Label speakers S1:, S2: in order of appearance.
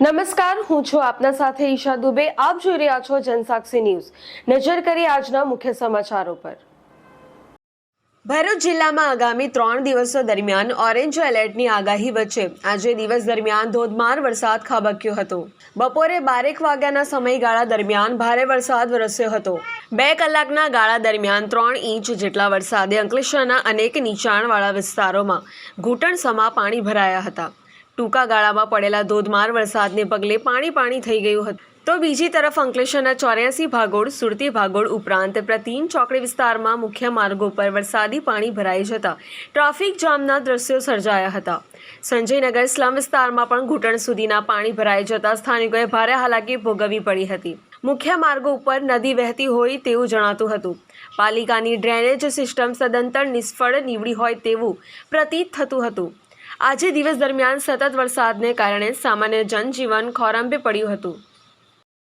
S1: નમસ્કાર, હું છું આપના સાથે ઈશા દુબે. આપ જોઈ રહ્યા છો જનસાક્ષી ન્યૂઝ. નજર કરી આજના મુખ્ય સમાચારો પર. ભરૂચ જિલ્લામાં આગામી ત્રણ દિવસો દરમિયાન ઓરેન્જ એલર્ટની આગાહી વચ્ચે આજે દિવસ દરમિયાન ધોધમાર વરસાદ ખાબક્યો હતો. બપોરે બારેક વાગ્યાના સમયગાળા દરમિયાન ભારે વરસાદ વરસ્યો હતો. બે કલાકના ગાળા દરમિયાન ત્રણ ઇંચ જેટલા વરસાદે અંકલેશ્વરના અનેક નીચાણવાળા વિસ્તારોમાં ઘૂંટણસમા પાણી ભરાયા હતા. ટૂંકા ગાળામાં પડેલા ધોધમાર વરસાદને પગલે પાણી પાણી થઈ ગયું હતું. તો બીજી તરફ અંકલેશ્વરના ચોર્યાસી ભાગોળ, સુરતી ભાગોળ ઉપરાંત પ્રતિન ચોકડી વિસ્તારમાં મુખ્ય માર્ગો પર વરસાદી પાણી ભરાઈ જતા ટ્રાફિક જામના દ્રશ્યો સર્જાયા હતા. સંજયનગર સ્લમ વિસ્તારમાં પણ ઘૂંટણ સુધીના પાણી ભરાઈ જતા સ્થાનિકોએ ભારે હાલાકી ભોગવવી પડી હતી. મુખ્ય માર્ગો ઉપર નદી વહેતી હોય તેવું જણાતું હતું. પાલિકાની ડ્રેનેજ સિસ્ટમ સદંતર નિષ્ફળ નીવડી હોય તેવું પ્રતીત થતું હતું. આજે દિવસ દરમિયાન સતત વરસાદને કારણે સામાન્ય જનજીવન ખોરંભે પડ્યું હતું.